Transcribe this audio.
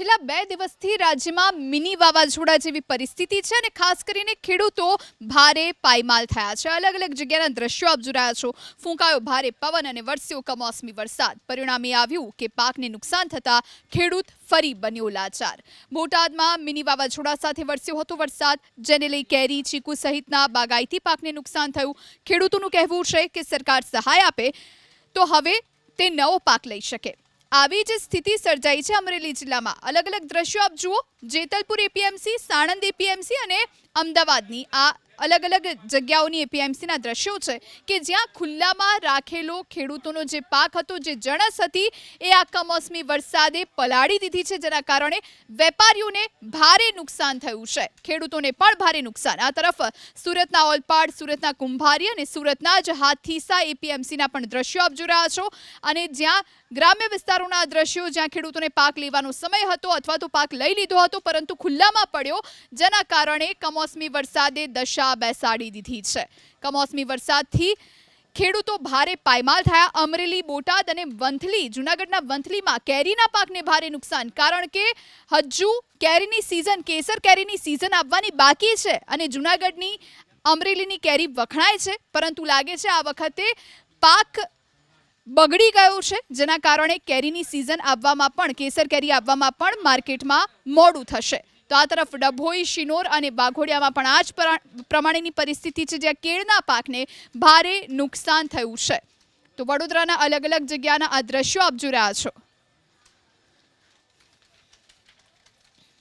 છેલ્લા બે દિવસથી રાજ્યમાં મિની વાવાઝોડા જેવી પરિસ્થિતિ છે અને ખાસ કરીને ખેડૂતો ભારે પાયમાલ થયા છે. અલગ અલગ જગ્યાના દ્રશ્યો આપ રહ્યા છો. ફૂંકાયો ભારે પવન અને વરસ્યો કમોસમી વરસાદ. પરિણામે આવ્યું કે પાકને નુકસાન થતાં ખેડૂત ફરી બન્યો લાચાર. બોટાદમાં મિની વાવાઝોડા સાથે વરસ્યો હતો વરસાદ, જેને લઈ કેરી, ચીકુ સહિતના બાગાયતી પાકને નુકસાન થયું. ખેડૂતોનું કહેવું છે કે સરકાર સહાય આપે તો હવે તે નવો પાક લઈ શકે. આવી જ સ્થિતિ સર્જાઈ છે અમરેલી જિલ્લામાં. અલગ અલગ દ્રશ્યો આપ જુઓ. જેતલપુર એપીએમસી સાણંદ એપીએમસી અને અમદાવાદની આ અલગ અલગ જગ્યાઓની એપીએમસીના દ્રશ્યો છે કે જ્યાં ખુલ્લામાં રાખેલો ખેડૂતોનો જે પાક હતો, જે જણસ હતી, એ આ કમોસમી વરસાદે પલાળી દીધી છે. જેના કારણે વેપારીઓને ભારે નુકસાન થયું છે. ખેડૂતોને પણ ભારે નુકસાન. આ તરફ સુરતના ઓલપાડ, સુરતના કુંભારી અને સુરતના જ હાથીસા એપીએમસીના પણ દ્રશ્યો આપ જોઈ રહ્યા છો. અને જ્યાં ગ્રામ્ય વિસ્તારોના દ્રશ્યો, જ્યાં ખેડૂતોને પાક લેવાનો સમય હતો અથવા તો પાક લઈ લીધો હતો, પરંતુ ખુલ્લામાં પડ્યો. જેના કારણે કમોસમી વરસાદે દશા બેસાડી દીધી છે. કમોસમી વરસાદથી ખેડૂતો ભારે પાયમાલ થયા. અમરેલી, બોટાદ અને વંથલી, જૂનાગઢના વંથલીમાં કેરીના પાકને ભારે નુકસાન, કારણ કે હજુ કેરીની સિઝન કેસર કેરીની સિઝન આવવાની બાકી છે અને જૂનાગઢની અમરેલીની કેરી વખણાય છે. પરંતુ લાગે છે આ વખતે પાક બગડી ગયો છે, જેના કારણે કેરીની સિઝન આવવામાં પણ, કેસર કેરી આવવામાં પણ માર્કેટમાં મોડું થશે. તો આ તરફ ડભોઈ, શિનોર અને બાઘોડિયામાં પણ આ જ પરા- પ્રમાણેની પરિસ્થિતિ છે જ્યાં કેળના પાકને ભારે નુકસાન થયું છે. તો વડોદરાના અલગ અલગ જગ્યાના આ દ્રશ્યો આપ જોઈ રહ્યા છો.